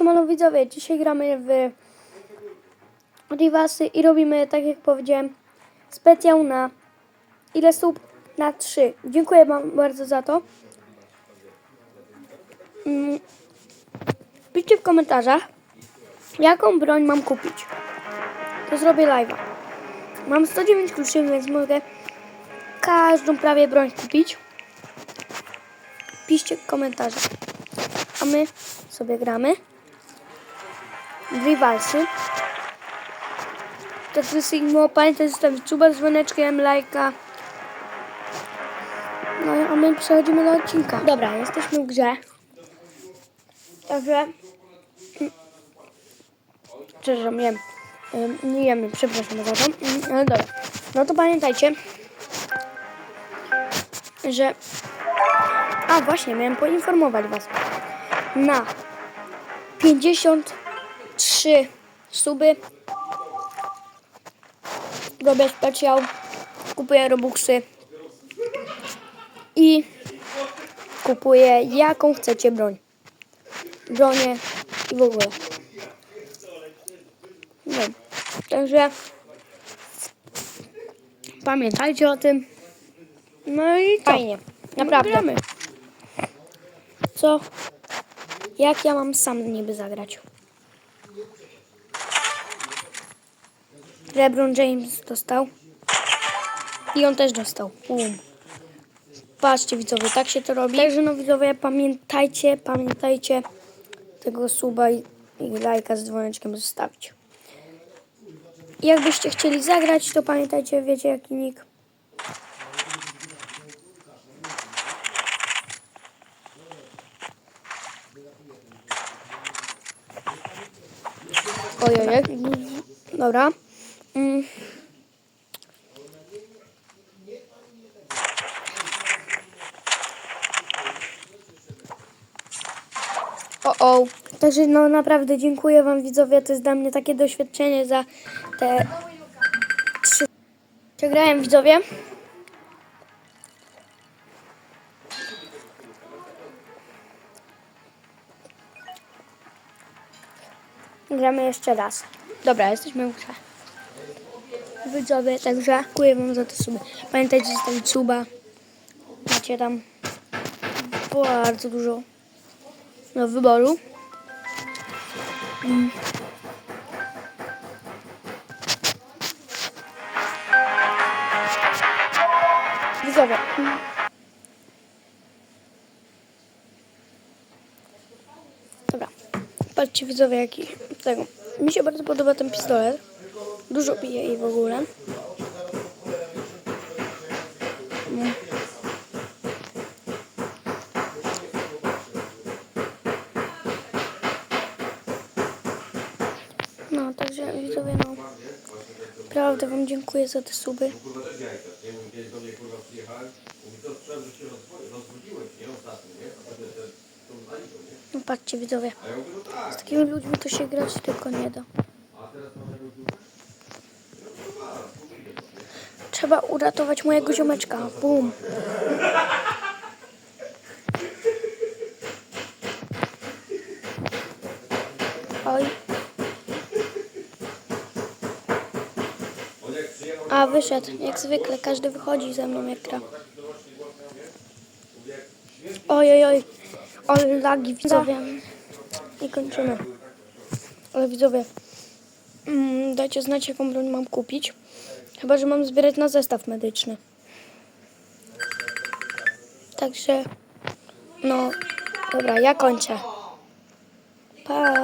Siemano widzowie, dzisiaj gramy w Rivasy i robimy, tak jak powiedziałem, specjał na ile sub? Na 3. Dziękuję wam bardzo za to. Mm. Piszcie w komentarzach, jaką broń mam kupić. To zrobię live'a. Mam 109 kluczy, więc mogę każdą prawie broń kupić. Piszcie w komentarzach. A my sobie gramy Rivalsy. To wszystkim pamiętaj zostawić suba, dzwoneczkiem, lajka. No a my przechodzimy do odcinka. Dobra, jesteśmy w grze. Także... Przepraszam, jem. Nie jemy, przepraszam za to. Ale dobra. No to pamiętajcie, że... A właśnie, miałem poinformować Was. Na 53 suby robię specjał, kupuję robuxy i kupuję jaką chcecie broń. Bronię i w ogóle. No. Także pamiętajcie o tym. No i co? Fajnie. Naprawdę. Gramy. Co? Jak ja mam sam niby zagrać? LeBron James dostał. I on też dostał. Bum. Patrzcie widzowie, tak się to robi. Także no widzowie, pamiętajcie, pamiętajcie tego suba i, i lajka z dzwoneczkiem zostawić. Jakbyście chcieli zagrać, to pamiętajcie, wiecie jaki nick. Ojej, dobra. Mm. O, o. Także no naprawdę dziękuję Wam widzowie, to jest dla mnie takie doświadczenie za te trzy... Przegrałem widzowie. Gramy jeszcze raz. Dobra, jesteśmy w grze. Widzowie, także dziękuję Wam za to suby. Pamiętajcie zostawić suba. Macie tam bardzo dużo do wyboru. Mm. Widzowie. Dobra. Patrzcie widzowie jaki tego. Mi się bardzo podoba ten pistolet. Dużo bije i w ogóle. Mm. No, także widzowie, no. Naprawdę wam dziękuję za te suby. No patrzcie widzowie. Z takimi ludźmi to się grać tylko nie da. Trzeba uratować mojego ziomeczka. Bum. Oj. A wyszedł, jak zwykle, każdy wychodzi ze mną jak gra. Oj, oj, oj, ale lagi widzowie. I kończymy. Ale widzowie, mm, dajcie znać jaką broń mam kupić. Chyba, że mam zbierać na zestaw medyczny. Także, no, dobra, ja kończę. Pa.